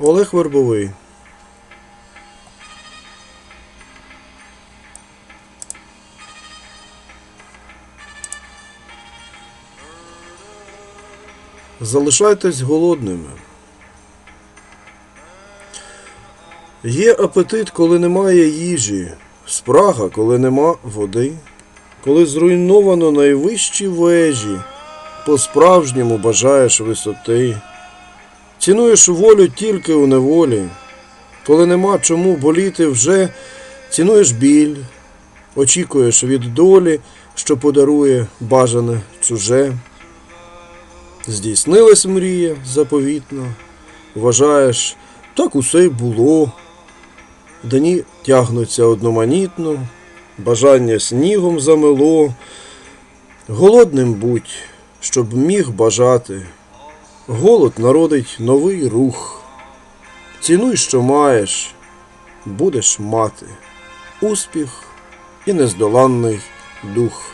Олег Вербовий. Залишайтесь голодними. Є апетит, коли немає їжі, спрага, коли нема води, коли зруйновано найвищі вежі, по-справжньому бажаєш висоти. Цінуєш волю тільки у неволі, коли нема чому боліти вже, цінуєш біль, очікуєш від долі, що подарує бажане чуже. Здійснилась мрія заповітна, вважаєш, так усе й було. Дні тягнуться одноманітно, бажання снігом замело. Голодним будь, щоб міг бажати. Голод народить новий рух. Цінуй, що маєш, будеш мати успіх і нездоланний дух.